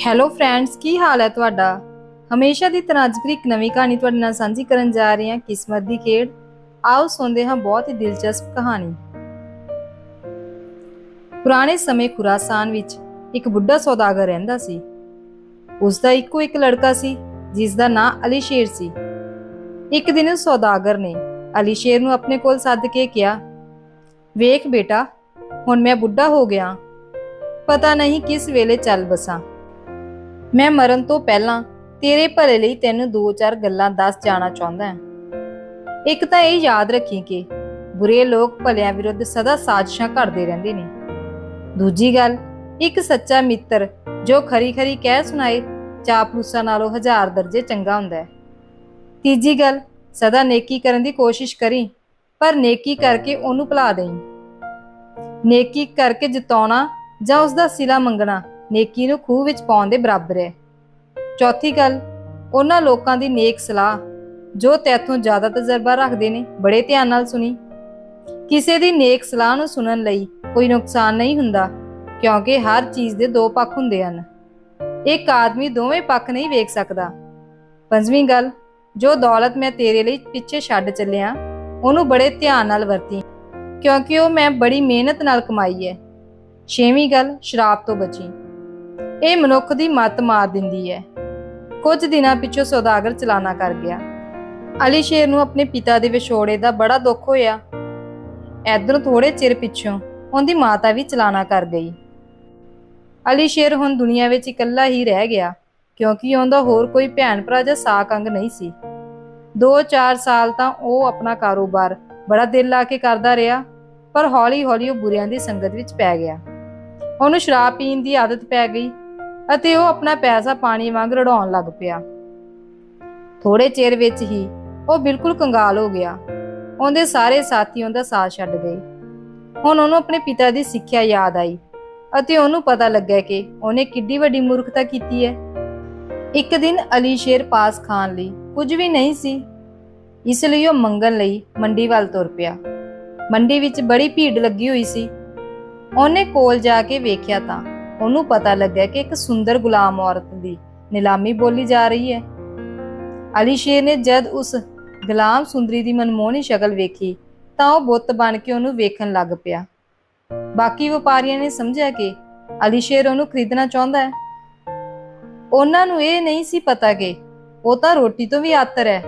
Hello friends ਕੀ ਹਾਲ ਹੈ ਤੁਹਾਡਾ? ਹਮੇਸ਼ਾ ਦੀ ਤਰ੍ਹਾਂ ਅੱਜ ਫਿਰ ਇੱਕ ਨਵੀਂ ਕਹਾਣੀ ਤੁਹਾਡੇ ਨਾਲ ਸਾਂਝੀ ਕਰਨ ਜਾ ਰਹੇ ਹਾਂ, ਕਿਸਮਤ ਦੀ ਖੇਡ। ਆਓ ਸੁਣਦੇ ਹਾਂ ਬਹੁਤ ਹੀ ਦਿਲਚਸਪ ਕਹਾਣੀ। ਪੁਰਾਣੇ ਸਮੇਂ ਖੁਰਾਸਾਨ ਵਿੱਚ ਇੱਕ ਬੁੱਢਾ ਸੌਦਾਗਰ ਰਹਿੰਦਾ ਸੀ। ਉਸ ਦਾ ਇੱਕੋ ਇੱਕ ਲੜਕਾ ਸੀ ਜਿਸ ਦਾ ਨਾਂ ਅਲੀ ਸ਼ੇਰ ਸੀ। ਇੱਕ ਦਿਨ ਉਸ ਸੌਦਾਗਰ ਨੇ ਅਲੀ ਸ਼ੇਰ ਨੂੰ ਆਪਣੇ ਕੋਲ ਸੱਦ ਕੇ ਕਿਹਾ, ਵੇਖ ਬੇਟਾ, ਹੁਣ ਮੈਂ ਬੁੱਢਾ ਹੋ ਗਿਆ। ਪਤਾ ਨਹੀਂ ਕਿਸ ਵੇਲੇ ਚੱਲ ਬਸਾਂ ਮੈਂ ਮਰਨ ਤੋਂ ਪਹਿਲਾਂ ਤੇਰੇ ਭਲੇ ਲਈ ਤੈਨੂੰ ਦੋ ਚਾਰ ਗੱਲਾਂ ਦੱਸ ਜਾਣਾ ਚਾਹੁੰਦਾ ਹਾਂ। ਇੱਕ ਤਾਂ ਇਹ ਯਾਦ ਰੱਖੀ ਕਿ ਬੁਰੇ ਲੋਕ ਭਲਿਆਂ ਵਿਰੁੱਧ ਸਦਾ ਸਾਜ਼ਿਸ਼ਾਂ ਘੜਦੇ ਰਹਿੰਦੇ ਨੇ। ਦੂਜੀ ਗੱਲ, ਇੱਕ ਸੱਚਾ ਮਿੱਤਰ ਜੋ ਖਰੀ ਖਰੀ ਕਹਿ ਸੁਣਾਏ ਚਾਪਲੂਸਾਂ ਨਾਲੋਂ ਹਜ਼ਾਰ ਦਰਜੇ ਚੰਗਾ ਹੁੰਦਾ ਹੈ। ਤੀਜੀ ਗੱਲ, ਸਦਾ ਨੇਕੀ ਕਰਨ ਦੀ ਕੋਸ਼ਿਸ਼ ਕਰੀ, ਪਰ ਨੇਕੀ ਕਰਕੇ ਉਹਨੂੰ ਭੁਲਾ ਦੇਈਂ। ਨੇਕੀ ਕਰਕੇ ਜਿਤਾਉਣਾ ਜਾਂ ਉਸ ਦਾ ਸਿਲਾ ਮੰਗਣਾ ਨੇਕੀ ਨੂੰ ਖੂਹ ਵਿੱਚ ਪਾਉਣ ਦੇ ਬਰਾਬਰ ਹੈ। ਚੌਥੀ ਗੱਲ, ਉਹਨਾਂ ਲੋਕਾਂ ਦੀ ਨੇਕ ਸਲਾਹ, ਜੋ ਤੇਥੋਂ ਜ਼ਿਆਦਾ ਤਜਰਬਾ ਰੱਖਦੇ ਨੇ, ਬੜੇ ਧਿਆਨ ਨਾਲ ਸੁਣੀ। ਕਿਸੇ ਦੀ ਨੇਕ ਸਲਾਹ ਨੂੰ ਸੁਣਨ ਲਈ ਕੋਈ ਨੁਕਸਾਨ ਨਹੀਂ ਹੁੰਦਾ, ਕਿਉਂਕਿ ਹਰ ਚੀਜ਼ ਦੇ ਦੋ ਪੱਖ ਹੁੰਦੇ ਹਨ। ਇੱਕ ਆਦਮੀ ਦੋਵੇਂ ਪੱਖ ਨਹੀਂ ਵੇਖ ਸਕਦਾ। ਪੰਜਵੀਂ ਗੱਲ, ਜੋ ਦੌਲਤ ਮੈਂ ਤੇਰੇ ਲਈ ਪਿੱਛੇ ਛੱਡ ਚੱਲਿਆ, ਉਹਨੂੰ ਬੜੇ ਧਿਆਨ ਨਾਲ ਵਰਤੀ, ਕਿਉਂਕਿ ਉਹ ਮੈਂ ਬੜੀ ਮਿਹਨਤ ਨਾਲ ਕਮਾਈ ਹੈ। ਛੇਵੀਂ ਗੱਲ, ਸ਼ਰਾਬ ਤੋਂ ਬਚੀ। ਇਹ ਮਨੁੱਖ ਦੀ ਮੱਤ ਮਾਰ ਦਿੰਦੀ ਹੈ। ਕੁਝ ਦਿਨਾਂ ਪਿੱਛੋਂ ਸੌਦਾਗਰ ਚਲਾਨਾ ਕਰ ਗਿਆ। ਅਲੀ ਸ਼ੇਰ ਨੂੰ ਆਪਣੇ ਪਿਤਾ ਦੇ ਵਿਛੋੜੇ ਦਾ ਬੜਾ ਦੁੱਖ ਹੋਇਆ। ਇਧਰੋਂ ਥੋੜੇ ਚਿਰ ਪਿੱਛੋਂ ਉਹਦੀ ਮਾਤਾ ਵੀ ਚਲਾਨਾ ਕਰ ਗਈ। ਅਲੀ ਸ਼ੇਰ ਹੁਣ ਦੁਨੀਆ ਵਿੱਚ ਇਕੱਲਾ ਹੀ ਰਹਿ ਗਿਆ, ਕਿਉਂਕਿ ਉਹਦਾ ਹੋਰ ਕੋਈ ਭੈਣ ਭਰਾ ਜਾਂ ਸਾਕ ਅੰਗ ਨਹੀਂ ਸੀ। 2-4 ਸਾਲ ਤਾਂ ਉਹ ਆਪਣਾ ਕਾਰੋਬਾਰ ਬੜਾ ਦਿਲ ਲਾ ਕੇ ਕਰਦਾ ਰਿਹਾ, ਪਰ ਹੌਲੀ-ਹੌਲੀ ਉਹ ਬੁਰਿਆਂ ਦੀ ਸੰਗਤ ਵਿੱਚ ਪੈ ਗਿਆ। ਉਹਨੂੰ ਸ਼ਰਾਬ ਪੀਣ ਦੀ ਆਦਤ ਪੈ ਗਈ। ਅਤੇ ਉਹ ਆਪਣਾ ਪੈਸਾ ਪਾਣੀ ਵਾਂਗ ਰੜਾਉਣ ਲੱਗ ਪਿਆ। ਥੋੜੇ ਚਿਰ ਵਿੱਚ ਹੀ ਉਹ ਬਿਲਕੁਲ ਕੰਗਾਲ ਹੋ ਗਿਆ। ਉਹਦੇ ਸਾਰੇ ਸਾਥੀ ਉਹਦਾ ਸਾਥ ਛੱਡ ਗਏ। ਹੁਣ ਉਹਨੂੰ ਆਪਣੇ ਪਿਤਾ ਦੀ ਸਿੱਖਿਆ ਯਾਦ ਆਈ ਅਤੇ ਉਹਨੂੰ ਪਤਾ ਲੱਗਿਆ ਕਿ ਉਹਨੇ ਕਿੱਡੀ ਵੱਡੀ ਮੂਰਖਤਾ ਕੀਤੀ ਹੈ। ਇੱਕ ਦਿਨ ਅਲੀ ਸ਼ੇਰ ਪਾਸ ਖਾਣ ਲਈ ਕੁਝ ਵੀ ਨਹੀਂ ਸੀ। ਇਸ ਲਈ ਉਹ ਮੰਗਣ ਲਈ ਮੰਡੀ ਵੱਲ ਤੁਰ ਪਿਆ। ਮੰਡੀ ਵਿੱਚ ਬੜੀ ਭੀੜ ਲੱਗੀ ਹੋਈ ਸੀ। ਉਹਨੇ ਕੋਲ ਜਾ ਕੇ ਵੇਖਿਆ ਤਾਂ ਉਹਨੂੰ ਪਤਾ ਲੱਗਿਆ ਕਿ ਇੱਕ ਸੁੰਦਰ ਗੁਲਾਮ ਔਰਤ ਦੀ ਨਿਲਾਮੀ ਬੋਲੀ ਜਾ ਰਹੀ ਹੈ। ਅਲੀ ਸ਼ੇਰ ਨੇ ਜਦ ਉਸ ਗੁਲਾਮ ਸੁੰਦਰੀ ਦੀ ਮਨਮੋਹਣੀ ਸ਼ਕਲ ਵੇਖੀ, ਤਾਂ ਉਹ ਬੁੱਤ ਬਣ ਕੇ ਉਹਨੂੰ ਵੇਖਣ ਲੱਗ ਪਿਆ। ਬਾਕੀ ਵਪਾਰੀਆਂ ਨੇ ਸਮਝਿਆ ਕਿ ਅਲੀ ਸ਼ੇਰ ਉਹਨੂੰ ਖਰੀਦਣਾ ਚਾਹੁੰਦਾ ਹੈ। ਉਹਨਾਂ ਨੂੰ ਇਹ ਨਹੀਂ ਸੀ ਪਤਾ ਕਿ ਉਹ ਤਾਂ ਰੋਟੀ ਤੋਂ ਵੀ ਆਤਰ ਹੈ।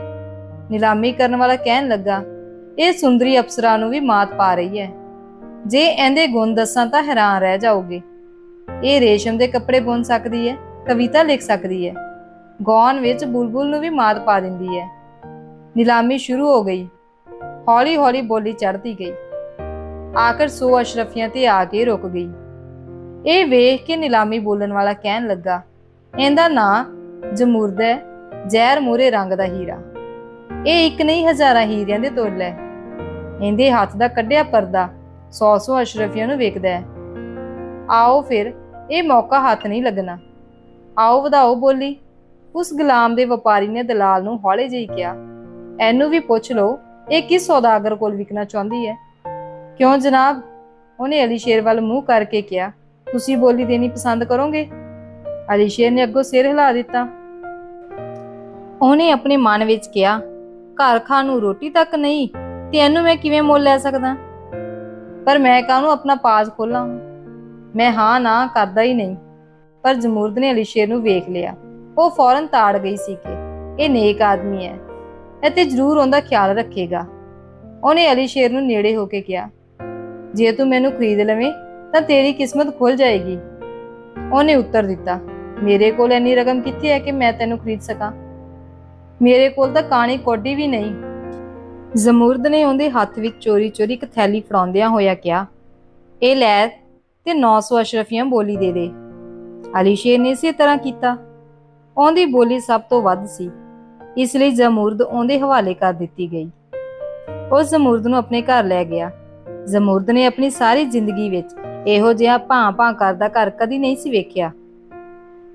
ਨਿਲਾਮੀ ਕਰਨ ਵਾਲਾ ਕਹਿਣ ਲੱਗਾ, ਇਹ ਸੁੰਦਰੀ ਅਪਸਰਾ ਨੂੰ ਵੀ ਮਾਤ ਪਾ ਰਹੀ ਹੈ। ਜੇ ਇਹਦੇ ਗੁਣ ਦੱਸਾਂ ਤਾਂ ਹੈਰਾਨ ਰਹਿ ਜਾਓਗੇ। ਇਹ ਰੇਸ਼ਮ ਦੇ ਕੱਪੜੇ ਬੁਣ ਸਕਦੀ ਹੈ, ਕਵਿਤਾ ਲਿਖ ਸਕਦੀ ਹੈ। ਗਾਉਣ ਵਿੱਚ ਬੁਲਬੁਲ ਨੂੰ ਵੀ ਮਾਤ ਪਾ ਦਿੰਦੀ ਹੈ। ਨਿਲਾਮੀ ਸ਼ੁਰੂ ਹੋ ਗਈ। ਹੌਲੀ ਹੌਲੀ ਬੋਲੀ ਚੜ੍ਹਦੀ ਗਈ। ਆਖਰ 100 ਅਸ਼ਰਫੀਆਂ ਤੇ ਆ ਕੇ ਰੁਕ ਗਈ। ਇਹ ਵੇਖ ਕੇ ਨਿਲਾਮੀ ਬੋਲਣ ਵਾਲਾ ਕਹਿਣ ਲੱਗਾ, ਇਹਦਾ ਨਾਂ ਜਮੂਰਦ ਹੈ, ਜ਼ਹਿਰ ਮੂਰੇ ਰੰਗ ਦਾ ਹੀਰਾ। ਇਹ ਇੱਕ ਨਹੀਂ, ਹਜ਼ਾਰਾਂ ਹੀਰਿਆਂ ਦੇ ਤੋਲ ਹੈ ਇਹਦੇ ਹੱਥ ਦਾ ਕੱਢਿਆ ਪਰਦਾ 100-100 ਅਸ਼ਰਫੀਆਂ ਨੂੰ ਵੇਖਦਾ ਹੈ। ਆਓ ਫਿਰ ਇਹ ਮੌਕਾ ਹੱਥ ਨਹੀਂ ਲੱਗਣਾ। ਆਓ ਵਧਾਓ ਬੋਲੀ। ਉਸ ਗੁਲਾਮ ਦੇ ਵਪਾਰੀ ਨੇ ਦਲਾਲ ਨੂੰ ਹੌਲੇ ਜਿਹੀ ਕਿਹਾ, ਇਹਨੂੰ ਵੀ ਪੁੱਛ ਲਓ, ਇਹ ਕਿਸ ਸੌਦਾਗਰ ਕੋਲ ਵਿਕਣਾ ਚਾਹੁੰਦੀ ਹੈ? ਕਿਉਂ ਜਨਾਬ? ਉਹਨੇ ਅਲੀ ਸ਼ੇਰ ਵੱਲ ਮੂੰਹ ਕਰਕੇ ਕਿਹਾ, ਤੁਸੀਂ ਬੋਲੀ ਦੇਣੀ ਪਸੰਦ ਕਰੋਗੇ? ਅਲੀ ਸ਼ੇਰ ਨੇ ਅੱਗੋਂ ਸਿਰ ਹਿਲਾ ਦਿੱਤਾ। ਉਹਨੇ ਆਪਣੇ ਮਨ ਵਿੱਚ ਕਿਹਾ, ਘਰ ਖਾਣ ਨੂੰ ਰੋਟੀ ਤੱਕ ਨਹੀਂ, ਤੇ ਇਹਨੂੰ ਮੈਂ ਕਿਵੇਂ ਮੁੱਲ ਲੈ ਸਕਦਾ? ਪਰ ਮੈਂ ਕਾਹਨੂੰ ਆਪਣਾ ਪਾਜ ਖੋਲਾਂ? ਮੈਂ ਹਾਂ ਨਾ ਕਰਦਾ ਹੀ ਨਹੀਂ। ਪਰ ਜਮੂਰਦ ਨੇ ਅਲੀ ਸ਼ੇਰ ਨੂੰ ਵੇਖ ਲਿਆ। ਉਹ ਫੌਰਨ ਤਾੜ ਗਈ ਸੀ ਕਿ ਇਹ ਨੇਕ ਆਦਮੀ ਹੈ। ਅਤੇ ਜ਼ਰੂਰ ਉਹਦਾ ਖਿਆਲ ਰੱਖੇਗਾ। ਉਹਨੇ ਅਲੀ ਸ਼ੇਰ ਨੂੰ ਨੇੜੇ ਹੋ ਕੇ ਕਿਹਾ, ਜੇ ਤੂੰ ਮੈਨੂੰ ਖਰੀਦ ਲਵੇਂ, ਤਾਂ ਤੇਰੀ ਕਿਸਮਤ ਖੁੱਲ ਜਾਏਗੀ। ਉਹਨੇ ਉੱਤਰ ਦਿੱਤਾ, ਮੇਰੇ ਕੋਲ ਇੰਨੀ ਰਕਮ ਕਿੱਥੇ ਹੈ ਕਿ ਮੈਂ ਤੈਨੂੰ ਖਰੀਦ ਸਕਾਂ? ਮੇਰੇ ਕੋਲ ਤਾਂ ਕਾਣੀ ਕੋਡੀ ਵੀ ਨਹੀਂ। ਜ਼ਮੂਰਦ ਨੇ ਉਹਦੇ ਹੱਥ ਵਿੱਚ ਚੋਰੀ-ਚੋਰੀ ਇੱਕ ਥੈਲੀ ਫੜਾਉਂਦਿਆਂ ਹੋਇਆ ਕਿਹਾ, ਇਹ ਲੈ ਤੇ 900 ਅਸ਼ਰਫੀਆਂ ਬੋਲੀ ਦੇ ਦੇ। ਅਲੀ ਸ਼ੇਰ ਨੇ ਇਸੇ ਤਰ੍ਹਾਂ ਕੀਤਾ। ਉਹਦੀ ਬੋਲੀ ਸਭ ਤੋਂ ਵੱਧ ਸੀ। ਇਸ ਲਈ ਜ਼ਮੂਰਦ ਉਹਦੇ ਹਵਾਲੇ ਕਰ ਦਿੱਤੀ ਗਈ। ਉਹ ਜ਼ਮੂਰਦ ਨੂੰ ਆਪਣੇ ਘਰ ਲੈ ਗਿਆ। ਜ਼ਮੂਰਦ ਨੇ ਆਪਣੀ ਸਾਰੀ ਜ਼ਿੰਦਗੀ ਵਿੱਚ ਇਹੋ ਜਿਹਾ ਭਾਂ-ਭਾਂ ਕਰਦਾ ਘਰ ਕਦੀ ਨਹੀਂ ਸੀ ਵੇਖਿਆ।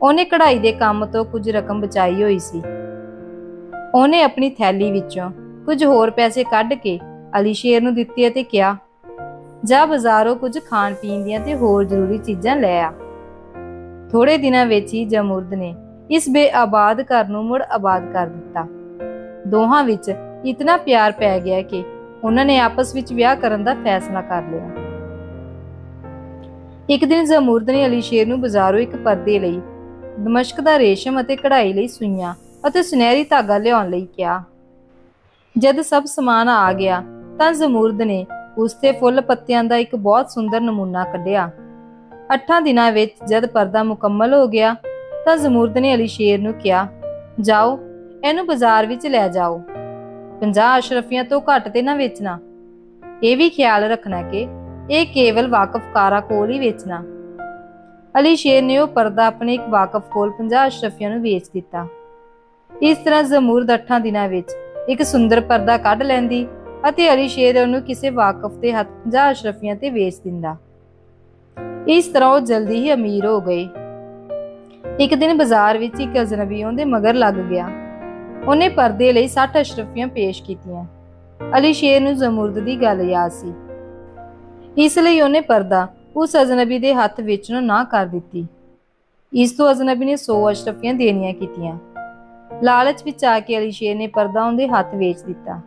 ਉਹਨੇ ਕਢਾਈ ਦੇ ਕੰਮ ਤੋਂ ਕੁਝ ਰਕਮ ਬਚਾਈ ਹੋਈ ਸੀ। ਉਹਨੇ ਆਪਣੀ ਥੈਲੀ ਵਿੱਚੋਂ ਕੁਝ ਹੋਰ ਪੈਸੇ ਕੱਢ ਕੇ ਅਲੀ ਸ਼ੇਰ ਨੂੰ ਦਿੱਤੇ ਅਤੇ ਕਿਹਾ ਜਾਂ ਬਾਜ਼ਾਰੋਂ ਕੁਝ ਖਾਣ ਪੀਣ ਦੀਆਂ ਤੇ ਹੋਰ ਜ਼ਰੂਰੀ ਚੀਜ਼ਾਂ ਲੈ ਆ। ਥੋੜੇ ਦਿਨਾਂ ਵਿੱਚ ਹੀ ਜਮੂਰਦ ਨੇ ਇਸ ਬੇਆਬਾਦ ਘਰ ਨੂੰ ਮੁੜ ਆਬਾਦ ਕਰ ਦਿੱਤਾ। ਦੋਹਾਂ ਵਿੱਚ ਇਤਨਾ ਪਿਆਰ ਪੈ ਗਿਆ ਕਿ ਉਹਨਾਂ ਨੇ ਆਪਸ ਵਿੱਚ ਵਿਆਹ ਕਰਨ ਦਾ ਫੈਸਲਾ ਕਰ ਲਿਆ। ਇੱਕ ਦਿਨ ਜ਼ਮੂਰਦ ਨੇ ਅਲੀ ਸ਼ੇਰ ਨੂੰ ਬਾਜ਼ਾਰੋਂ ਇੱਕ ਪਰਦੇ ਲਈ, ਦਮਸ਼ਕ ਦਾ ਰੇਸ਼ਮ ਅਤੇ ਕਢਾਈ ਲਈ ਸੂਈਆਂ ਅਤੇ ਸੁਨਹਿਰੀ ਧਾਗਾ ਲਿਆਉਣ ਲਈ ਕਿਹਾ। ਜਦ ਸਭ ਸਮਾਨ ਆ ਗਿਆ ਤਾਂ ਜ਼ਮੂਰਦ ਨੇ ਉਸ ਤੇ ਫੁੱਲ ਪੱਤਿਆਂ ਦਾ ਇੱਕ ਬਹੁਤ ਸੁੰਦਰ ਨਮੂਨਾ ਕੱਢਿਆ। ਅੱਠਾਂ ਦਿਨਾਂ ਵਿੱਚ ਜਦ ਪਰਦਾ ਮੁਕੰਮਲ ਹੋ ਗਿਆ, ਤਾਂ ਜ਼ਮੂਰਦ ਨੇ ਅਲੀ ਸ਼ੇਰ ਨੂੰ ਕਿਹਾ, ਜਾਓ, ਇਹਨੂੰ ਬਾਜ਼ਾਰ ਵਿੱਚ ਲੈ ਜਾਓ। 50 ਅਸ਼ਰਫੀਆਂ ਤੋਂ ਘੱਟ ਤੇ ਨਾ ਵੇਚਣਾ। ਇਹ ਵੀ ਖਿਆਲ ਰੱਖਣਾ ਕਿ ਇਹ ਕੇਵਲ ਵਾਕਫਕਾਰਾਂ ਕੋਲ ਹੀ ਵੇਚਣਾ। ਅਲੀ ਸ਼ੇਰ ਨੇ ਉਹ ਪਰਦਾ ਆਪਣੇ ਇੱਕ ਵਾਕਫ ਕੋਲ 50 ਅਸ਼ਰਫੀਆਂ ਨੂੰ ਵੇਚ ਦਿੱਤਾ। ਇਸ ਤਰ੍ਹਾਂ ਜ਼ਮੂਰਦ ਅੱਠਾਂ ਦਿਨਾਂ ਵਿੱਚ ਇੱਕ ਸੁੰਦਰ ਪਰਦਾ ਕੱਢ ਲੈਂਦੀ ਅਤੇ ਅਲੀ ਸ਼ੇਰ ਉਹਨੂੰ ਕਿਸੇ ਵਾਕਫ ਦੇ ਹੱਥ 50 ਅਸ਼ਰਫੀਆਂ ਤੇ ਵੇਚ ਦਿੰਦਾ। ਇਸ ਤਰ੍ਹਾਂ ਉਹ ਜਲਦੀ ਹੀ ਅਮੀਰ ਹੋ ਗਏ। ਇੱਕ ਦਿਨ ਬਾਜ਼ਾਰ ਵਿੱਚ ਇੱਕ ਅਜਨਬੀ ਉਹਦੇ ਮਗਰ ਲੱਗ ਗਿਆ। ਉਹਨੇ ਪਰਦੇ ਲਈ 60 ਅਸ਼ਰਫੀਆਂ ਪੇਸ਼ ਕੀਤੀਆਂ। ਅਲੀ ਸ਼ੇਰ ਨੂੰ ਜ਼ਮੂਰਦ ਦੀ ਗੱਲ ਯਾਦ ਸੀ। ਇਸ ਲਈ ਉਹਨੇ ਪਰਦਾ ਉਸ ਅਜਨਬੀ ਦੇ ਹੱਥ ਵੇਚਣੋਂ ਨਾ ਕਰ ਦਿੱਤੀ। ਇਸ ਤੋਂ ਅਜਨਬੀ ਨੇ 100 ਅਸ਼ਰਫੀਆਂ ਦੇਣੀਆਂ ਕੀਤੀਆਂ। ਲਾਲਚ ਵਿੱਚ ਆ ਕੇ ਅਲੀ ਸ਼ੇਰ ਨੇ ਪਰਦਾ ਉਹਦੇ ਹੱਥ ਵੇਚ ਦਿੱਤਾ।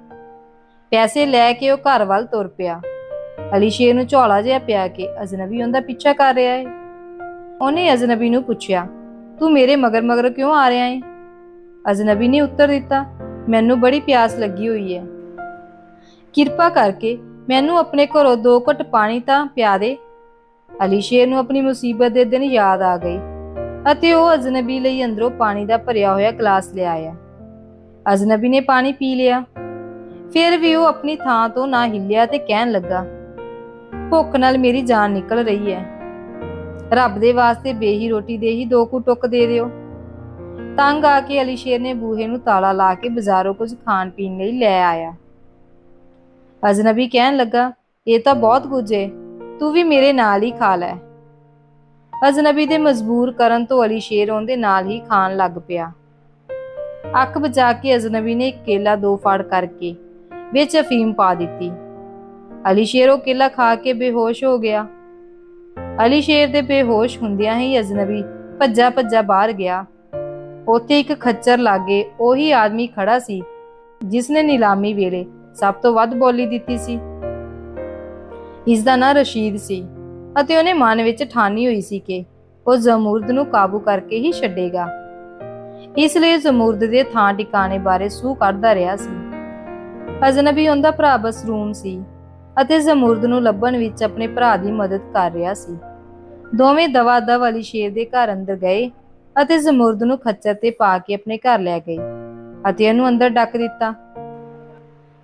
ਪੈਸੇ ਲੈ ਕੇ ਉਹ ਘਰ ਵੱਲ ਤੁਰ ਪਿਆ। ਅਲੀ ਸ਼ੇਰ ਨੂੰ ਝੋਲਾ ਜਿਹਾ ਪਿਆ ਕੇ ਅਜਨਬੀ ਉਹਦਾ ਪਿੱਛਾ ਕਰ ਰਿਹਾ ਹੈ ਉਹਨੇ ਅਜਨਬੀ ਨੂੰ ਪੁੱਛਿਆ, ਤੂੰ ਮੇਰੇ ਮਗਰ ਮਗਰ ਕਿਉਂ ਆ ਰਿਹਾ ਏ? ਅਜਨਬੀ ਨੇ ਉੱਤਰ ਦਿੱਤਾ, ਮੈਨੂੰ ਬੜੀ ਪਿਆਸ ਲੱਗੀ ਹੋਈ ਹੈ ਕਿਰਪਾ ਕਰਕੇ ਮੈਨੂੰ ਆਪਣੇ ਘਰੋਂ ਦੋ ਘੁੱਟ ਪਾਣੀ ਤਾਂ ਪਿਆ ਦੇ। ਅਲੀ ਸ਼ੇਰ ਨੂੰ ਆਪਣੀ ਮੁਸੀਬਤ ਦੇ ਦਿਨ ਯਾਦ ਆ ਗਈ ਅਤੇ ਉਹ ਅਜਨਬੀ ਲਈ ਅੰਦਰੋਂ ਪਾਣੀ ਦਾ ਭਰਿਆ ਹੋਇਆ ਗਲਾਸ ਲਿਆਇਆ ਅਜਨਬੀ ਨੇ ਪਾਣੀ ਪੀ ਲਿਆ। ਫਿਰ ਵੀ ਉਹ ਆਪਣੀ ਥਾਂ ਤੋਂ ਨਾ ਹਿੱਲਿਆ ਤੇ ਕਹਿਣ ਲੱਗਾ, ਭੁੱਖ ਨਾਲ ਮੇਰੀ ਜਾਨ ਨਿਕਲ ਰਹੀ ਹੈ। ਰੱਬ ਦੇ ਵਾਸਤੇ ਬੇਹੀ ਰੋਟੀ ਦੇ ਹੀ ਦੋ ਕੁ ਟੁੱਕ ਦੇ ਦਿਓ। ਤੰਗ ਆ ਕੇ ਅਲੀ ਸ਼ੇਰ ਨੇ ਬੂਹੇ ਨੂੰ ਤਾਲਾ ਲਾ ਕੇ ਬਾਜ਼ਾਰੋਂ ਕੁਝ ਖਾਣ ਪੀਣ ਲਈ ਲੈ ਆਇਆ। ਅਜਨਬੀ ਕਹਿਣ ਲੱਗਾ, ਇਹ ਤਾਂ ਬਹੁਤ ਕੁਝ ਏ, ਤੂੰ ਵੀ ਮੇਰੇ ਨਾਲ ਹੀ ਖਾ ਲੈ। ਅਜਨਬੀ ਦੇ ਮਜਬੂਰ ਕਰਨ ਤੋਂ ਅਲੀ ਸ਼ੇਰ ਉਹਦੇ ਨਾਲ ਹੀ ਖਾਣ ਲੱਗ ਪਿਆ। ਅੱਖ ਬਚਾ ਕੇ ਅਜਨਬੀ ਨੇ ਇੱਕ ਕੇਲਾ ਦੋ ਫਾੜ ਕਰਕੇ ਵਿੱਚ ਅਫੀਮ ਪਾ ਦਿੱਤੀ। ਅਲੀ ਸ਼ੇਰ ਉਹ ਕਿਲਾ ਖਾ ਕੇ ਬੇਹੋਸ਼ ਹੋ ਗਿਆ। ਅਲੀ ਸ਼ੇਰ ਦੇ ਬੇਹੋਸ਼ ਹੁੰਦਿਆਂ ਹੀ ਅਜਨਬੀ ਭੱਜਾ ਭੱਜਾ ਬਾਹਰ ਗਿਆ। ਉੱਥੇ ਇੱਕ ਖੱਚਰ ਲਾਗੇ ਉਹੀ ਆਦਮੀ ਖੜਾ ਸੀ ਜਿਸ ਨੇ ਨਿਲਾਮੀ ਵੇਲੇ ਸਭ ਤੋਂ ਵੱਧ ਬੋਲੀ ਦਿੱਤੀ ਸੀ। ਇਸ ਦਾ ਨਾਂ ਰਸ਼ੀਦ ਸੀ ਅਤੇ ਉਹਨੇ ਮਨ ਵਿੱਚ ਠਾਨੀ ਹੋਈ ਸੀ ਕਿ ਉਹ ਜ਼ਮੂਰਦ ਨੂੰ ਕਾਬੂ ਕਰਕੇ ਹੀ ਛੱਡੇਗਾ। ਇਸ ਲਈ ਜ਼ਮੂਰਦ ਦੇ ਥਾਂ ਟਿਕਾਣੇ ਬਾਰੇ ਸੂਹ ਕੱਢਦਾ ਰਿਹਾ ਸੀ। ਅਜਨਬੀ ਉਹਦਾ ਭਰਾ ਬਸਰੂਮ ਸੀ ਅਤੇ ਜ਼ਮੂਰਦ ਨੂੰ ਲੱਭਣ ਵਿੱਚ ਆਪਣੇ ਭਰਾ ਦੀ ਮਦਦ ਕਰ ਰਿਹਾ ਸੀ। ਦੋਵੇਂ ਦਵਾ ਦਵ ਅਲੀ ਸ਼ੇਰ ਦੇ ਘਰ ਅੰਦਰ ਗਏ ਅਤੇ ਜ਼ਮੂਰਦ ਨੂੰ ਖੱਚਰ ਤੇ ਪਾ ਕੇ ਆਪਣੇ ਘਰ ਲੈ ਗਏ ਅਤੇ ਉਹਨੂੰ ਅੰਦਰ ਡੱਕ ਦਿੱਤਾ।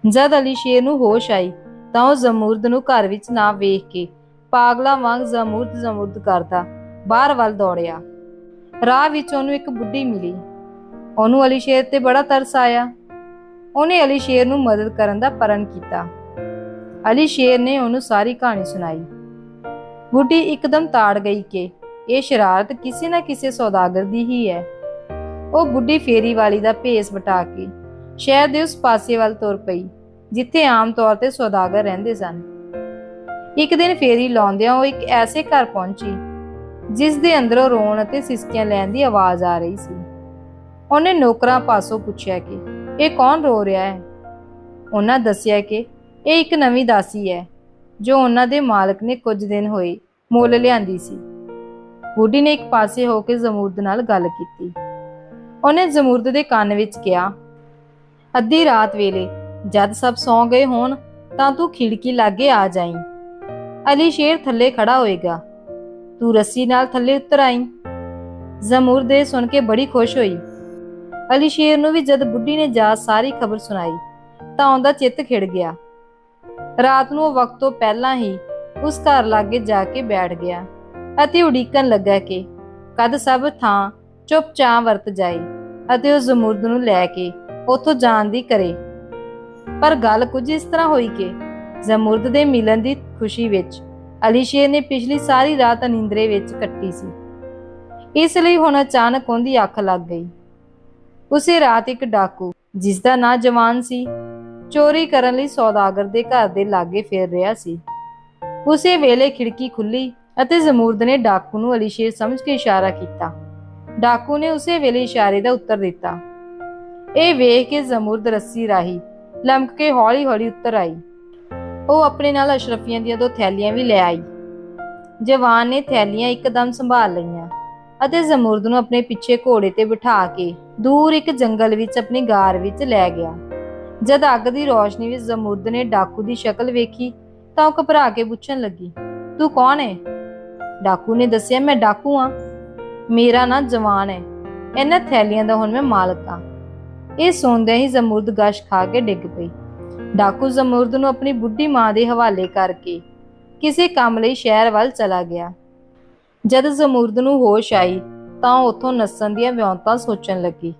ਜਦ ਅਲੀ ਸ਼ੇਰ ਨੂੰ ਹੋਸ਼ ਆਈ ਤਾਂ ਉਹ ਜ਼ਮੂਰਦ ਨੂੰ ਘਰ ਵਿੱਚ ਨਾ ਵੇਖ ਕੇ ਪਾਗਲਾ ਵਾਂਗ ਜ਼ਮੂਰਦ ਜ਼ਮੂਰਦ ਕਰਦਾ ਬਾਹਰ ਵੱਲ ਦੌੜਿਆ। ਰਾਹ ਵਿੱਚ ਉਹਨੂੰ ਇੱਕ ਬੁੱਢੀ ਮਿਲੀ। ਉਹਨੂੰ ਅਲੀ ਸ਼ੇਰ ਤੇ ਬੜਾ ਤਰਸ ਆਇਆ। ਉਹਨੇ ਅਲੀ ਸ਼ੇਰ ਨੂੰ ਮਦਦ ਕਰਨ ਦਾ ਪਰਨ ਕੀਤਾ। ਅਲੀ ਸ਼ੇਰ ਨੇ ਉਹਨੂੰ ਸਾਰੀ ਕਹਾਣੀ ਸੁਣਾਈ। ਬੁੱਢੀ ਇੱਕਦਮ ਤਾੜ ਗਈ ਕਿ ਇਹ ਸ਼ਰਾਰਤ ਕਿਸੇ ਨਾ ਕਿਸੇ ਸੌਦਾਗਰ ਦੀ ਹੀ ਹੈ। ਉਹ ਬੁੱਢੀ ਫੇਰੀ ਵਾਲੀ ਦਾ ਭੇਸ ਵਟਾ ਕੇ ਸ਼ਹਿਰ ਦੇ ਉਸ ਪਾਸੇ ਵੱਲ ਤੁਰ ਪਈ, ਜਿੱਥੇ ਆਮ ਤੌਰ ਤੇ ਸੌਦਾਗਰ ਰਹਿੰਦੇ ਸਨ। ਇੱਕ ਦਿਨ ਫੇਰੀ ਲਾਉਂਦਿਆਂ ਉਹ ਇੱਕ ਐਸੇ ਘਰ ਪਹੁੰਚੀ, ਜਿਸ ਦੇ ਅੰਦਰੋਂ ਰੋਣ ਅਤੇ ਸਿਸਕੀਆਂ ਲੈਣ ਦੀ ਆਵਾਜ਼ ਆ ਰਹੀ ਸੀ। ਉਹਨੇ ਨੌਕਰਾਂ ਪਾਸੋਂ ਪੁੱਛਿਆ ਕਿ ਇਹ ਕੌਣ ਰੋ ਰਿਹਾ ਹੈ? ਉਹਨਾਂ ਦੱਸਿਆ ਕਿ ਇਹ ਇੱਕ ਨਵੀਂ ਦਾਸੀ ਹੈ, ਜੋ ਉਹਨਾਂ ਦੇ ਮਾਲਕ ਨੇ ਕੁਝ ਦਿਨ ਹੋਏ ਮੁੱਲ ਲਿਆਂਦੀ ਸੀ। ਬੁੱਢੀ ਨੇ ਇੱਕ ਪਾਸੇ ਹੋ ਕੇ ਜ਼ਮੂਰਦ ਨਾਲ ਗੱਲ ਕੀਤੀ। ਉਹਨੇ ਜ਼ਮੂਰਦ ਦੇ ਕੰਨ ਵਿੱਚ ਕਿਹਾ, ਅੱਧੀ ਰਾਤ ਵੇਲੇ ਜਦ ਸਭ ਸੌਂ ਗਏ ਹੋਣ, ਤਾਂ ਤੂੰ ਖਿੜਕੀ ਲਾਗੇ ਆ ਜਾਈਂ। ਅਲੀ ਸ਼ੇਰ ਥੱਲੇ ਖੜਾ ਹੋਏਗਾ। ਤੂੰ ਰੱਸੀ ਨਾਲ ਥੱਲੇ ਉਤਰ ਆਈ। ਜ਼ਮੂਰ ਦੇ ਸੁਣ ਕੇ ਬੜੀ ਖੁਸ਼ ਹੋਈ। ਅਲੀ ਸ਼ੇਰ ਨੂੰ ਵੀ ਜਦ ਬੁੱਢੀ ਨੇ ਜਾ ਸਾਰੀ ਖਬਰ ਸੁਣਾਈ, ਤਾਂ ਉਹਦਾ ਚਿੱਤ ਖਿੜ ਗਿਆ। ਰਾਤ ਨੂੰ ਉਹ ਵਕਤ ਤੋਂ ਪਹਿਲਾਂ ਹੀ ਉਸ ਘਰ ਲਾਗੇ ਜਾ ਕੇ ਬੈਠ ਗਿਆ ਅਤੇ ਉਡੀਕਣ ਲੱਗਾ ਕਿ ਕਦ ਸਭ ਥਾਂ ਚੁੱਪਚਾਪ ਵਰਤ ਜਾਏ ਅਤੇ ਉਹ ਜ਼ਮੂਰਦ ਨੂੰ ਲੈ ਕੇ ਉੱਥੋਂ ਜਾਣ ਦੀ ਕਰੇ। ਪਰ ਗੱਲ ਕੁਝ ਇਸ ਤਰ੍ਹਾਂ ਹੋਈ ਕਿ ਜ਼ਮੂਰਦ ਦੇ ਮਿਲਣ ਦੀ ਖੁਸ਼ੀ ਵਿੱਚ ਅਲੀ ਸ਼ੇਰ ਨੇ ਪਿਛਲੀ ਸਾਰੀ ਰਾਤ ਅਨਿੰਦਰੇ ਵਿੱਚ ਕੱਟੀ ਸੀ। ਇਸ ਲਈ ਹੁਣ ਅਚਾਨਕ ਉਹਦੀ ਅੱਖ ਲੱਗ ਗਈ। ਉਸੇ ਰਾਤ ਇੱਕ ਡਾਕੂ ਜਿਸ ਦਾ ਨਾਂ ਜਵਾਨ ਸੀ, ਚੋਰੀ ਕਰਨ ਲਈ ਸੌਦਾਗਰ ਦੇ ਘਰ ਦੇ ਲਾਗੇ ਫੇਰ ਰਿਹਾ ਸੀ। ਉਸੇ ਵੇਲੇ ਖਿੜਕੀ ਖੁੱਲੀ ਅਤੇ ਜ਼ਮੂਰਦ ਨੇ ਡਾਕੂ ਨੂੰ ਅਲੀਸ਼ੇਰ ਸਮਝ ਕੇ ਇਸ਼ਾਰਾ ਕੀਤਾ। ਡਾਕੂ ਨੇ ਉਸੇ ਵੇਲੇ ਇਸ਼ਾਰੇ ਦਾ ਉੱਤਰ ਦਿੱਤਾ। ਇਹ ਵੇਖ ਕੇ ਜ਼ਮੂਰਦ ਰੱਸੀ ਰਾਹੀ ਲਮਕ ਕੇ ਹੌਲੀ-ਹੌਲੀ ਉੱਤਰ ਆਈ। ਉਹ ਆਪਣੇ ਨਾਲ ਅਸ਼ਰਫੀਆਂ ਦੀਆਂ ਦੋ ਥੈਲੀਆਂ ਵੀ ਲੈ ਆਈ। ਜਵਾਨ ਨੇ ਥੈਲੀਆਂ ਇੱਕਦਮ ਸੰਭਾਲ ਲਈਆਂ ਅਤੇ ਜ਼ਮੂਰਦ ਨੂੰ ਆਪਣੇ ਪਿੱਛੇ ਘੋੜੇ ਤੇ ਬਿਠਾ ਕੇ ਦੂਰ ਇੱਕ ਜੰਗਲ ਵਿੱਚ ਆਪਣੀ ਗਾਰ ਵਿੱਚ ਲੈ ਗਿਆ। ਜਦ ਅੱਗ ਦੀ ਰੋਸ਼ਨੀ ਵਿੱਚ ਜ਼ਮੂਰਦ ਨੇ ਡਾਕੂ ਦੀ ਸ਼ਕਲ ਵੇਖੀ, ਤਾਂ ਉਹ ਘਬਰਾ ਕੇ ਪੁੱਛਣ ਲੱਗੀ, ਤੂੰ ਕੌਣ ਹੈ ਡਾਕੂ ਨੇ ਦੱਸਿਆ, ਮੈਂ ਡਾਕੂ ਹਾਂ ਮੇਰਾ ਨਾਂ ਜਵਾਨ ਹੈ ਇਹਨਾਂ ਥੈਲੀਆਂ ਦਾ ਹੁਣ ਮੈਂ ਮਾਲਕ ਹਾਂ ਇਹ ਸੁਣਦਿਆਂ ਹੀ ਜ਼ਮੂਰਦ ਗਸ਼ ਖਾ ਕੇ ਡਿੱਗ ਪਈ। ਡਾਕੂ ਜ਼ਮੂਰਦ ਨੂੰ ਆਪਣੀ ਬੁੱਢੀ ਮਾਂ ਦੇ ਹਵਾਲੇ ਕਰਕੇ ਕਿਸੇ ਕੰਮ ਲਈ ਸ਼ਹਿਰ ਵੱਲ ਚਲਾ ਗਿਆ। ਜਦ ਜ਼ਮੂਰਦ ਨੂੰ ਹੋਸ਼ ਆਈ ਤਾਂ ਉਹ ਉੱਥੋਂ ਨੱਸਣ ਦੀਆਂ ਵਿਉਂਤਾਂ ਸੋਚਣ ਲੱਗੀ।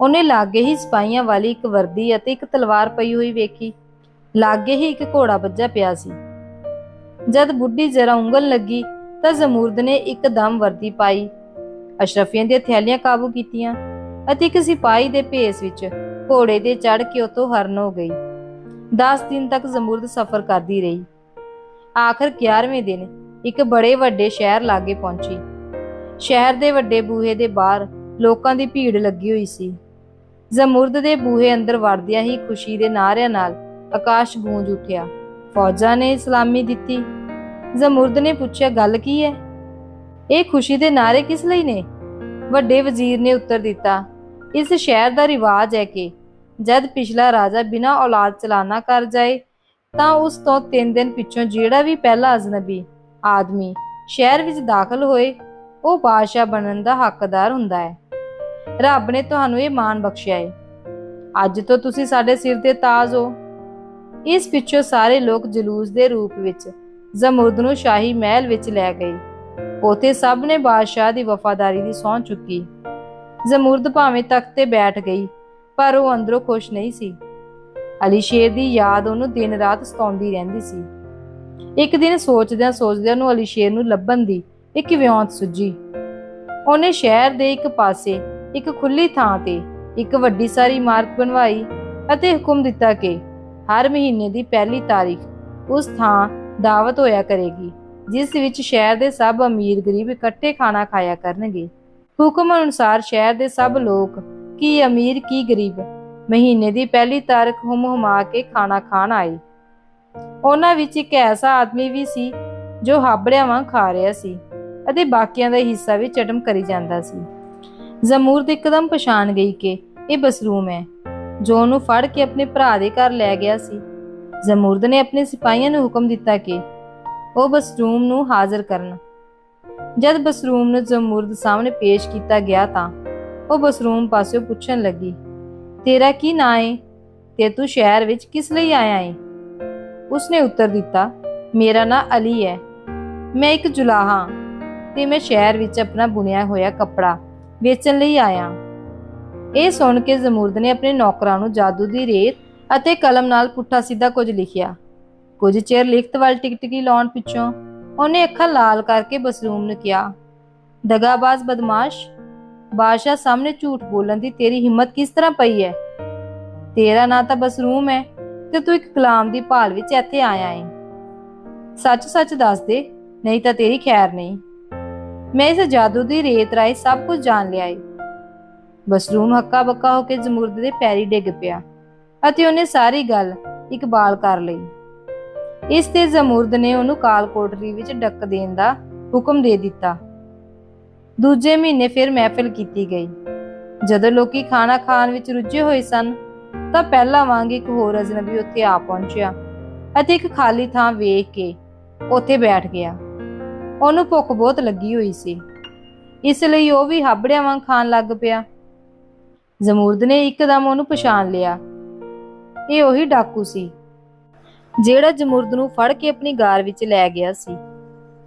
ਉਹਨੇ ਲਾਗੇ ਹੀ ਸਿਪਾਹੀਆਂ ਵਾਲੀ ਇੱਕ ਵਰਦੀ ਅਤੇ ਇੱਕ ਤਲਵਾਰ ਪਈ ਹੋਈ ਵੇਖੀ। ਲਾਗੇ ਹੀ ਇੱਕ ਘੋੜਾ ਵੱਜਾ ਪਿਆ ਸੀ। ਜਦ ਬੁੱਢੀ ਜ਼ਰਾ ਉਂਗਲ ਲੱਗੀ ਤਾਂ ਜ਼ਮੂਰਦ ਨੇ ਇੱਕਦਮ ਵਰਦੀ ਪਾਈ। ਅਸ਼ਰਫੀਆਂ ਦੀਆਂ ਥੈਲੀਆਂ ਕਾਬੂ ਕੀਤੀਆਂ ਅਤੇ ਇੱਕ ਸਿਪਾਹੀ ਦੇ ਭੇਸ ਵਿੱਚ ਘੋੜੇ ਤੇ ਚੜ੍ਹ ਕੇ ਉਤੋਂ ਹਰਨ ਹੋ ਗਈ। 10 ਦਿਨ ਤੱਕ ਜ਼ਮੂਰਦ ਸਫ਼ਰ ਕਰਦੀ ਰਹੀ। ਆਖਰ 11ਵੇਂ ਦਿਨ ਇੱਕ ਬੜੇ ਵੱਡੇ ਸ਼ਹਿਰ ਲਾਗੇ ਪਹੁੰਚੀ। ਸ਼ਹਿਰ ਦੇ ਵੱਡੇ ਬੂਹੇ ਦੇ ਬਾਹਰ ਲੋਕਾਂ ਦੀ ਭੀੜ ਲੱਗੀ ਹੋਈ ਸੀ। ਜ਼ਮੂਰਦ ਦੇ ਬੂਹੇ ਅੰਦਰ ਵੜਦਿਆਂ ਹੀ ਖੁਸ਼ੀ ਦੇ ਨਾਅਰਿਆਂ ਨਾਲ ਆਕਾਸ਼ ਗੂੰਜ ਉੱਠਿਆ। ਫੌਜਾਂ ਨੇ ਸਲਾਮੀ ਦਿੱਤੀ। ਜ਼ਮੂਰਦ ਨੇ ਪੁੱਛਿਆ, ਗੱਲ ਕੀ ਹੈ ਇਹ ਖੁਸ਼ੀ ਦੇ ਨਾਅਰੇ ਕਿਸ ਲਈ ਨੇ? ਵੱਡੇ ਵਜ਼ੀਰ ਨੇ ਉੱਤਰ ਦਿੱਤਾ, ਇਸ ਸ਼ਹਿਰ ਦਾ ਰਿਵਾਜ ਹੈ ਕਿ ਜਦ ਪਿਛਲਾ ਰਾਜਾ ਬਿਨਾਂ ਔਲਾਦ ਚਲਾਨਾ ਕਰ ਜਾਏ, ਤਾਂ ਉਸ ਤੋਂ 3 ਦਿਨ ਪਿੱਛੋਂ ਜਿਹੜਾ ਵੀ ਪਹਿਲਾ ਅਜਨਬੀ ਆਦਮੀ ਸ਼ਹਿਰ ਵਿੱਚ ਦਾਖਲ ਹੋਏ ਉਹ ਬਾਦਸ਼ਾਹ ਬਣਨ ਦਾ ਹੱਕਦਾਰ ਹੁੰਦਾ ਹੈ। ਰੱਬ ਨੇ ਤੁਹਾਨੂੰ ਇਹ ਮਾਣ ਬਖਸ਼ਿਆ ਹੈ ਅੱਜ ਤੋਂ ਤੁਸੀਂ ਸਾਡੇ ਸਿਰ ਤੇ ਤਾਜ ਹੋ। ਇਸ ਪਿੱਛੋਂ ਸਾਰੇ ਲੋਕ ਜਲੂਸ ਦੇ ਰੂਪ ਵਿੱਚ ਜ਼ਮੁਰਦ ਨੂੰ ਸ਼ਾਹੀ ਮਹਿਲ ਵਿੱਚ ਲੈ ਗਏ। ਉਥੇ ਸਭ ਨੇ ਬਾਦਸ਼ਾਹ ਦੀ ਵਫਾਦਾਰੀ ਦੀ ਸਹੁੰ ਚੁੱਕੀ। ਜ਼ਮੁਰਦ ਭਾਵੇਂ ਤਖਤ ਤੇ ਬੈਠ ਗਈ, ਪਰ ਉਹ ਅੰਦਰੋਂ ਖੁਸ਼ ਨਹੀਂ ਸੀ। ਅਲੀ ਸ਼ੇਰ ਦੀ ਯਾਦ ਉਹਨੂੰ ਦਿਨ ਰਾਤ ਸਤਾਉਂਦੀ ਰਹਿੰਦੀ ਸੀ। ਇੱਕ ਦਿਨ ਸੋਚਦਿਆਂ ਸੋਚਦਿਆਂ ਉਹਨੂੰ ਅਲੀ ਸ਼ੇਰ ਨੂੰ ਲੱਭਣ ਦੀ ਇੱਕ ਵਿਉਂਤ ਸੁੱਜੀ। ਉਹਨੇ ਸ਼ਹਿਰ ਦੇ ਇੱਕ ਪਾਸੇ, ਇੱਕ ਖੁੱਲੀ ਥਾਂ ਤੇ ਇੱਕ ਵੱਡੀ ਸਾਰੀ ਇਮਾਰਤ ਬਣਵਾਈ ਅਤੇ ਹੁਕਮ ਦਿੱਤਾ ਕਿ ਹਰ ਮਹੀਨੇ ਦੀ ਪਹਿਲੀ ਤਾਰੀਖ ਉਸ ਥਾਂ ਦਾਵਤ ਹੋਇਆ ਕਰੇਗੀ, ਜਿਸ ਵਿੱਚ ਸ਼ਹਿਰ ਦੇ ਸਭ ਅਮੀਰ ਗਰੀਬ ਇਕੱਠੇ ਖਾਣਾ ਖਾਇਆ ਕਰਨਗੇ। ਹੁਕਮ ਅਨੁਸਾਰ ਸ਼ਹਿਰ ਦੇ ਸਭ ਲੋਕ, ਕੀ ਅਮੀਰ, ਕੀ ਗਰੀਬ, ਮਹੀਨੇ ਦੀ ਪਹਿਲੀ ਤਾਰੀਖ ਹੁਮ ਹੁਮਾ ਕੇ ਖਾਣਾ ਖਾਣ ਆਏ। ਉਹਨਾਂ ਵਿੱਚ ਇੱਕ ਐਸਾ ਆਦਮੀ ਵੀ ਸੀ ਜੋ ਹਾਬੜਿਆਂ ਵਾਂਗ ਖਾ ਰਿਹਾ ਸੀ। ਅਤੇ ਬਾਕੀਆਂ ਦਾ ਹਿੱਸਾ ਵੀ ਚਟਮ ਕਰੀ ਜਾਂਦਾ ਸੀ। ਜ਼ਮੂਰਦ ਇੱਕਦਮ ਪਛਾਣ ਗਈ ਕਿ ਇਹ ਬਸਰੂਮ ਹੈ। ਜੋ ਉਹਨੂੰ ਫੜ ਕੇ ਆਪਣੇ ਭਰਾ ਦੇ ਘਰ ਲੈ ਗਿਆ ਸੀ। ਜ਼ਮੂਰਦ ਨੇ ਆਪਣੇ ਸਿਪਾਹੀਆਂ ਨੂੰ ਹੁਕਮ ਦਿੱਤਾ ਕਿ ਉਹ ਬਸਰੂਮ ਨੂੰ ਹਾਜ਼ਰ ਕਰਨ। ਜਦ ਬਸਰੂਮ ਨੂੰ ਜ਼ਮੂਰਦ ਸਾਹਮਣੇ ਪੇਸ਼ ਕੀਤਾ ਗਿਆ ਤਾਂ ਉਹ ਬਸਰੂਮ ਪਾਸਿਓਂ ਪੁੱਛਣ ਲੱਗੀ, ਤੇਰਾ ਕੀ ਨਾਂ ਹੈ ਤੇ ਤੂੰ ਸ਼ਹਿਰ ਵਿੱਚ ਕਿਸ ਲਈ ਆਇਆ ਹੈ ਉਸਨੇ ਉੱਤਰ ਦਿੱਤਾ, ਮੇਰਾ ਨਾਂ ਅਲੀ ਹੈ। ਮੈਂ ਇੱਕ ਜੁਲਾਹਾ ਤੇ ਮੈਂ ਸ਼ਹਿਰ ਵਿੱਚ ਆਪਣਾ ਬੁਣਿਆ ਹੋਇਆ ਕੱਪੜਾ ਵੇਚਣ ਲਈ ਆਇਆ। ਇਹ ਸੁਣ ਕੇ ਜ਼ਮੂਰਦ ਨੇ ਆਪਣੇ ਨੌਕਰਾਂ ਨੂੰ ਜਾਦੂ ਦੀ ਰੇਤ ਅਤੇ ਕਲਮ ਨਾਲ ਪੁੱਠਾ ਸਿੱਧਾ ਕੁਝ ਲਿਖਿਆ। ਕੁਝ ਚਿਰ ਲਿਖਤ ਵੱਲ ਟਿਕਟਿਕੀ ਲਾਉਣ ਪਿੱਛੋਂ ਉਹਨੇ ਅੱਖਾਂ ਲਾਲ ਕਰਕੇ ਬਸਰੂਮ ਨੂੰ ਕਿਹਾ, ਦਗਾਬਾਜ਼ ਬਦਮਾਸ਼, ਬਾਦਸ਼ਾਹ ਸਾਹਮਣੇ ਝੂਠ ਬੋਲਣ ਦੀ ਤੇਰੀ ਹਿੰਮਤ ਕਿਸ ਤਰ੍ਹਾਂ ਪਈ ਹੈ? ਤੇਰਾ ਨਾਂ ਤਾਂ ਬਸਰੂਮ ਹੈ ਤੇ ਤੂੰ ਇੱਕ ਕਲਾਮ ਦੀ ਭਾਲ ਵਿੱਚ ਇੱਥੇ ਆਇਆ ਹੈ ਸੱਚ ਸੱਚ ਦੱਸ ਦੇ, ਨਹੀਂ ਤਾਂ ਤੇਰੀ ਖੈਰ ਨਹੀਂ। ਮੈਂ ਇਸ ਜਾਦੂ ਦੀ ਰੇਤ ਰਾਈ ਸਭ ਕੁਝ ਜਾਣ ਲਿਆ ਏ। ਬਸਰੂਮ ਹੱਕਾ ਬੱਕਾ ਹੋ ਕੇ ਜ਼ਮੂਰਦ ਦੇ ਪੈਰੀ ਡਿੱਗ ਪਿਆ ਅਤੇ ਉਹਨੇ ਸਾਰੀ ਗੱਲ ਇਕਬਾਲ ਕਰ ਲਈ। ਇਸ ਤੇ ਜ਼ਮੂਰਦ ਨੇ ਉਹਨੂੰ ਕਾਲ ਕੋਟਰੀ ਵਿੱਚ ਡੱਕ ਦੇਣ ਦਾ ਹੁਕਮ ਦੇ ਦਿੱਤਾ। ਦੂਜੇ ਮਹੀਨੇ ਫਿਰ ਮਹਿਫਿਲ ਕੀਤੀ ਗਈ। ਜਦੋਂ ਲੋਕੀ ਖਾਣਾ ਖਾਣ ਵਿੱਚ ਰੁੱਝੇ ਹੋਏ ਸਨ, ਤਾਂ ਪਹਿਲਾਂ ਵਾਂਗ ਇੱਕ ਹੋਰ ਅਜਨਬੀ ਉੱਥੇ ਆ ਪਹੁੰਚਿਆ ਅਤੇ ਇੱਕ ਖਾਲੀ ਥਾਂ ਵੇਖ ਕੇ ਉੱਥੇ ਬੈਠ ਗਿਆ। ਉਹਨੂੰ ਭੁੱਖ ਬਹੁਤ ਲੱਗੀ ਹੋਈ ਸੀ। ਇਸ ਲਈ ਉਹ ਵੀ ਹਾਬੜਿਆਂ ਵਾਂਗ ਖਾਣ ਲੱਗ ਪਿਆ। ਜ਼ਮੂਰਦ ਨੇ ਇੱਕਦਮ ਉਹਨੂੰ ਪਛਾਣ ਲਿਆ। ਇਹ ਉਹੀ ਡਾਕੂ ਸੀ, ਜਿਹੜਾ ਜਮੂਰਦ ਨੂੰ ਫੜ ਕੇ ਆਪਣੀ ਗਾਰ ਵਿੱਚ ਲੈ ਗਿਆ ਸੀ।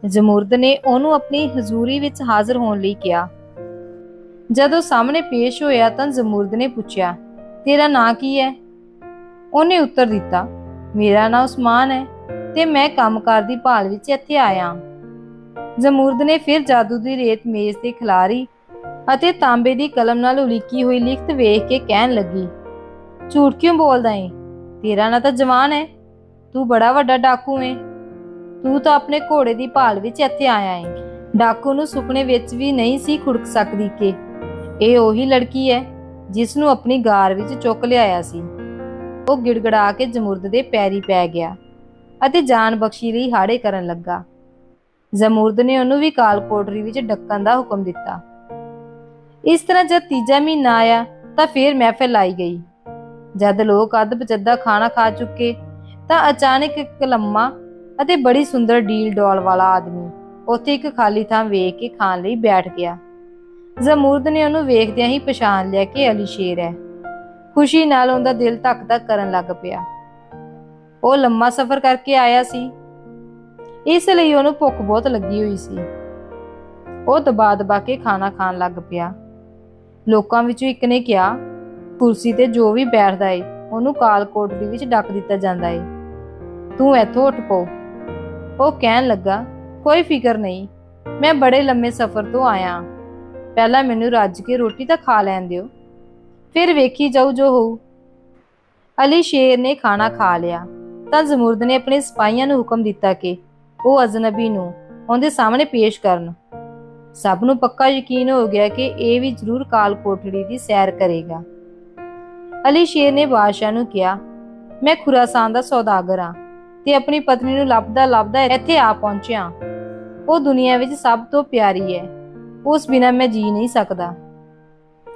ਜਮੂਰਦ ਨੇ ਉਹਨੂੰ ਆਪਣੀ ਹਜ਼ੂਰੀ ਵਿੱਚ ਹਾਜ਼ਰ ਹੋਣ ਲਈ ਕਿਹਾ। ਜਦੋਂ ਸਾਹਮਣੇ ਪੇਸ਼ ਹੋਇਆ ਤਾਂ ਜਮੂਰਦ ਨੇ ਪੁੱਛਿਆ, ਤੇਰਾ ਨਾਂ ਕੀ ਹੈ? ਉਹਨੇ ਉੱਤਰ ਦਿੱਤਾ, ਮੇਰਾ ਨਾਂ ਉਸਮਾਨ ਹੈ ਤੇ ਮੈਂ ਕੰਮਕਾਰ ਦੀ ਭਾਲ ਵਿੱਚ ਇੱਥੇ ਆਇਆ ਜਮੂਰਦ ਨੇ ਫਿਰ ਜਾਦੂ ਦੀ ਰੇਤ ਮੇਜ਼ ਤੇ ਖਿਲਾਰੀ ਅਤੇ ਤਾਂਬੇ ਦੀ ਕਲਮ ਨਾਲ ਉਲੀਕੀ ਹੋਈ ਲਿਖਤ ਵੇਖ ਕੇ ਕਹਿਣ ਲੱਗੀ, ਝੂਠ ਕਿਉਂ ਬੋਲਦਾ ਏ? ਤੇਰਾ ਨਾਂ ਤਾਂ ਜਵਾਨ ਹੈ ਤੂੰ ਬੜਾ ਵੱਡਾ ਡਾਕੂ ਏ। ਤੂੰ ਤਾਂ ਆਪਣੇ ਘੋੜੇ ਦੀ ਭਾਲ ਵਿੱਚ ਇੱਥੇ ਆਇਆ ਏ। ਡਾਕੂ ਨੂੰ ਸੁਪਨੇ ਵਿੱਚ ਵੀ ਨਹੀਂ ਸੀ ਖੁੜਕ ਸਕਦੀ ਕਿ ਇਹ ਉਹੀ ਲੜਕੀ ਹੈ ਜਿਸ ਨੂੰ ਆਪਣੀ ਗਾਰ ਵਿੱਚ ਚੁੱਕ ਲਿਆਇਆ ਸੀ। ਉਹ ਗਿੜਗੜਾ ਕੇ ਜਮੁਰਦ ਦੇ ਪੈਰੀ ਪੈ ਗਿਆ ਅਤੇ ਜਾਨ ਬਖਸ਼ੀ ਲਈ ਹਾੜੇ ਕਰਨ ਲੱਗਾ। ਜ਼ਮੂਰਦ ਨੇ ਉਹਨੂੰ ਵੀ ਕਾਲ ਕੋਟਰੀ ਵਿੱਚ ਡੱਕਣ ਦਾ ਹੁਕਮ ਦਿੱਤਾ। ਇਸ ਤਰ੍ਹਾਂ ਜਦ ਤੀਜਾ ਮਹੀਨਾ ਆਇਆ ਤਾਂ ਫੇਰ ਮਹਿਫਿਲ ਆਈ ਗਈ। ਜਦ ਲੋਕ ਅੱਧ ਬਚੱਦਾ ਖਾਣਾ ਖਾ ਚੁੱਕੇ ਤਾਂ ਅਚਾਨਕ ਇੱਕ ਲੰਮਾ ਅਤੇ ਬੜੀ ਸੁੰਦਰ ਡੀਲ ਡੋਲ ਵਾਲਾ ਆਦਮੀ ਉੱਥੇ ਇੱਕ ਖਾਲੀ ਥਾਂ ਵੇਖ ਕੇ ਖਾਣ ਲਈ ਬੈਠ ਗਿਆ। ਜ਼ਮੂਰਦ ਨੇ ਉਹਨੂੰ ਵੇਖਦਿਆਂ ਹੀ ਪਛਾਣ ਲਿਆ ਕਿ ਅਲੀ ਸ਼ੇਰ ਹੈ। ਖੁਸ਼ੀ ਨਾਲ ਉਹਦਾ ਦਿਲ ਧੱਕ ਧੱਕ ਕਰਨ ਲੱਗ ਪਿਆ। ਉਹ ਲੰਮਾ ਸਫ਼ਰ ਕਰਕੇ ਆਇਆ ਸੀ ਇਸ ਲਈ ਉਹਨੂੰ ਭੁੱਖ ਬਹੁਤ ਲੱਗੀ ਹੋਈ ਸੀ। ਉਹ ਦਬਾ ਦਬਾ ਕੇ ਖਾਣਾ ਖਾਣ ਲੱਗ ਪਿਆ। ਲੋਕਾਂ ਵਿੱਚੋਂ ਇੱਕ ਨੇ ਕਿਹਾ ਕੁਰਸੀ ਤੇ ਜੋ ਵੀ ਬੈਠਦਾ ਏ, ਉਹਨੂੰ ਕਾਲ ਕੋਟੜੀ ਵਿੱਚ ਡੱਕ ਦਿੱਤਾ ਜਾਂਦਾ ਏ। ਤੂੰ ਇੱਥੋਂ ਉੱਠ ਪੋ। ਉਹ ਕਹਿਣ ਲੱਗਾ, ਕੋਈ ਫਿਕਰ ਨਹੀਂ, ਮੈਂ ਬੜੇ ਲੰਮੇ ਸਫ਼ਰ ਤੋਂ ਆਇਆ ਪਹਿਲਾਂ ਮੈਨੂੰ ਰੱਜ ਕੇ ਰੋਟੀ ਤਾਂ ਖਾ ਲੈਣ ਦਿਓ। ਫਿਰ ਵੇਖੀ ਜਾਊ ਜੋ ਹੋਊ। ਅਲੀ ਸ਼ੇਰ ਨੇ ਖਾਣਾ ਖਾ ਲਿਆ, ਤਾਂ ਜ਼ਮੁਰਦ ਨੇ ਆਪਣੇ ਸਿਪਾਹੀਆਂ ਨੂੰ ਹੁਕਮ ਦਿੱਤਾ ਕਿ ਉਹ ਅਜਨਬੀ ਨੂੰ ਉਹਦੇ ਸਾਹਮਣੇ ਪੇਸ਼ ਕਰਨ। ਸਭ ਨੂੰ ਪੱਕਾ ਯਕੀਨ ਹੋ ਗਿਆ ਕਿ ਇਹ ਵੀ ਜ਼ਰੂਰ ਕਾਲ ਕੋਠੜੀ ਦੀ ਸੈਰ ਕਰੇਗਾ। ਅਲੀ ਸ਼ੇਰ ਨੇ ਬਾਦਸ਼ਾਹ ਨੂੰ ਕਿਹਾ, ਮੈਂ ਖੁਰਾਸਾਨ ਦਾ ਸੌਦਾਗਰ ਹਾਂ ਤੇ ਆਪਣੀ ਪਤਨੀ ਨੂੰ ਲੱਭਦਾ ਲੱਭਦਾ ਇੱਥੇ ਆ ਪਹੁੰਚਿਆ। ਉਹ ਦੁਨੀਆ ਵਿੱਚ ਸਭ ਤੋਂ ਪਿਆਰੀ ਹੈ। ਉਸ ਬਿਨਾ ਮੈਂ ਜੀ ਨਹੀਂ ਸਕਦਾ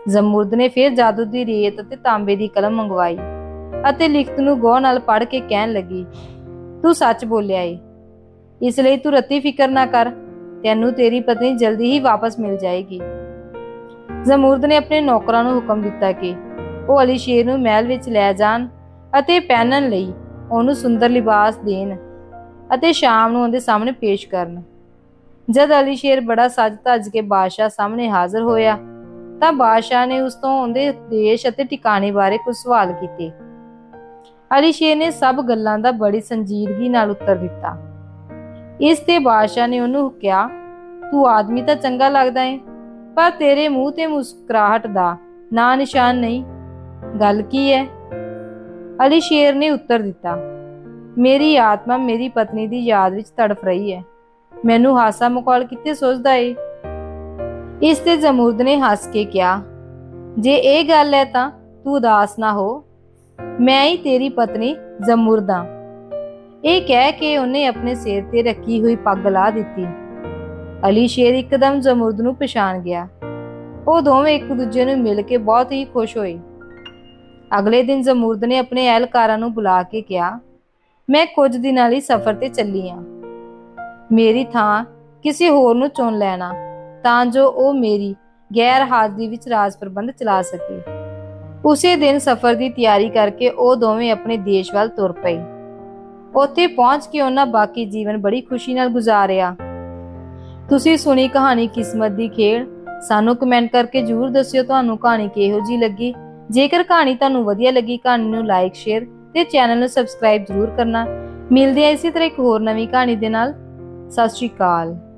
ਜ਼ਮੁਰਦ ਨੇ ਫਿਰ ਜਾਦੂ ਦੀ ਰੇਤ ਅਤੇ ਤਾਂਬੇ ਦੀ ਕਲਮ ਮੰਗਵਾਈ ਅਤੇ ਲਿਖਤ ਨੂੰ ਗੌਰ ਨਾਲ ਪੜ੍ਹ ਕੇ ਕਹਿਣ ਲੱਗੀ, ਤੂੰ ਸੱਚ ਬੋਲਿਆ ਏ। ਇਸ ਲਈ ਤੂੰ ਰੱਤੀ ਫਿਕਰ ਨਾ ਕਰ, ਤੈਨੂੰ ਤੇਰੀ ਪਤਨੀ ਜਲਦੀ ਹੀ ਵਾਪਸ ਮਿਲ ਜਾਏਗੀ। ਜ਼ਮੂਰਦ ਨੇ ਆਪਣੇ ਨੌਕਰਾਂ ਨੂੰ ਹੁਕਮ ਦਿੱਤਾ ਕਿ ਉਹ ਅਲੀ ਸ਼ੇਰ ਨੂੰ ਮਹਿਲ ਵਿੱਚ ਲੈ ਜਾਣ ਅਤੇ ਪਹਿਨਣ ਲਈ ਉਹਨੂੰ ਸੁੰਦਰ ਲਿਬਾਸ ਦੇਣ ਅਤੇ ਸ਼ਾਮ ਨੂੰ ਉਹਦੇ ਸਾਹਮਣੇ ਪੇਸ਼ ਕਰਨ। ਜਦ ਅਲੀ ਸ਼ੇਰ ਬੜਾ ਸੱਜ ਧੱਜ ਕੇ ਬਾਦਸ਼ਾਹ ਸਾਹਮਣੇ ਹਾਜ਼ਰ ਹੋਇਆ, ਤਾਂ ਬਾਦਸ਼ਾਹ ਨੇ ਉਸ ਤੋਂ ਉਹਦੇ ਦੇਸ਼ ਅਤੇ ਟਿਕਾਣੇ ਬਾਰੇ ਕੁਝ ਸਵਾਲ ਕੀਤੇ। ਅਲੀ ਸ਼ੇਰ ਨੇ ਸਭ ਗੱਲਾਂ ਦਾ ਬੜੀ ਸੰਜੀਦਗੀ ਨਾਲ ਉੱਤਰ ਦਿੱਤਾ। ਇਸ ਤੇ ਬਾਦਸ਼ਾਹ ਨੇ ਉਹਨੂੰ ਕਿਹਾ, ਤੂੰ ਆਦਮੀ ਤਾਂ ਚੰਗਾ ਲੱਗਦਾ ਏ, ਪਰ ਤੇਰੇ ਮੂੰਹ ਤੇ ਮੁਸਕਰਾਹਟ ਦਾ ਨਾਂ ਨਿਸ਼ਾਨ ਨਹੀਂ। ਗੱਲ ਕੀ ਹੈ ਅਲੀ ਸ਼ੇਰ ਨੇ ਉੱਤਰ ਦਿੱਤਾ, ਮੇਰੀ ਆਤਮਾ ਮੇਰੀ ਪਤਨੀ ਦੀ ਯਾਦ ਵਿੱਚ ਤੜਫ ਰਹੀ ਹੈ ਮੈਨੂੰ ਹਾਸਾ ਮਖੌਲ ਕਿੱਥੇ ਸੋਚਦਾ ਏ? ਇਸ ਤੇ ਜ਼ਮੂਰਦ ਨੇ ਹੱਸ ਕੇ ਕਿਹਾ, ਜੇ ਇਹ ਗੱਲ ਹੈ ਤਾਂ ਤੂੰ ਉਦਾਸ ਨਾ ਹੋ। ਮੈਂ ਹੀ ਤੇਰੀ ਪਤਨੀ ਜ਼ਮੂਰਦਾ ਇਹ ਕਹਿ ਕੇ ਉਹਨੇ ਆਪਣੇ ਸਿਰ ਤੇ ਰੱਖੀ ਹੋਈ ਪੱਗ ਲਾ ਦਿੱਤੀ। ਅਲੀ ਸ਼ੇਰ ਇੱਕਦਮ ਜ਼ਮੂਰਦ ਨੂੰ ਪਛਾਣ ਗਿਆ। ਉਹ ਦੋਵੇਂ ਇੱਕ ਦੂਜੇ ਨੂੰ ਮਿਲ ਕੇ ਬਹੁਤ ਹੀ ਖੁਸ਼ ਹੋਏ। ਅਗਲੇ ਦਿਨ ਜ਼ਮੂਰਦ ਨੇ ਆਪਣੇ ਅਹਿਲਕਾਰਾਂ ਨੂੰ ਬੁਲਾ ਕੇ ਕਿਹਾ, ਮੈਂ ਕੁਝ ਦਿਨਾਂ ਲਈ ਸਫ਼ਰ ਤੇ ਚੱਲੀ ਆ। ਮੇਰੀ ਥਾਂ ਕਿਸੇ ਹੋਰ ਨੂੰ ਚੁਣ ਲੈਣਾ, ਤਾਂ ਜੋ ਉਹ ਮੇਰੀ ਗੈਰ ਹਾਜ਼ਰੀ ਵਿੱਚ ਰਾਜ ਪ੍ਰਬੰਧ ਚਲਾ ਸਕੇ। ਉਸੇ ਦਿਨ ਸਫ਼ਰ ਦੀ ਤਿਆਰੀ ਕਰਕੇ ਉਹ ਦੋਵੇਂ ਆਪਣੇ ਦੇਸ਼ ਵੱਲ ਤੁਰ ਪਏ। ਉੱਥੇ ਪਹੁੰਚ ਕੇ ਉਹਨਾਂ ਬਾਕੀ ਜੀਵਨ ਬੜੀ ਖੁਸ਼ੀ ਨਾਲ ਗੁਜ਼ਾਰਿਆ। ਤੁਸੀਂ ਸੁਣੀ ਕਹਾਣੀ ਕਿਸਮਤ ਦੀ ਖੇਡ। ਸਾਨੂੰ ਕਮੈਂਟ ਕਰਕੇ ਜਰੂਰ ਦੱਸਿਓ ਤੁਹਾਨੂੰ ਕਹਾਣੀ ਕਿਹੋ ਜੀ ਲੱਗੀ। ਜੇਕਰ ਕਹਾਣੀ ਤੁਹਾਨੂੰ ਵਧੀਆ ਲੱਗੀ, ਕਹਾਣੀ ਨੂੰ ਲਾਈਕ ਸ਼ੇਅਰ ਤੇ ਚੈਨਲ ਨੂੰ ਸਬਸਕ੍ਰਾਈਬ ਜਰੂਰ ਕਰਨਾ। ਮਿਲਦੇ ਆ ਇਸੇ ਤਰ੍ਹਾਂ ਇੱਕ ਹੋਰ ਨਵੀਂ ਕਹਾਣੀ ਦੇ ਨਾਲ। ਸਤਿ ਸ਼੍ਰੀ ਅਕਾਲ।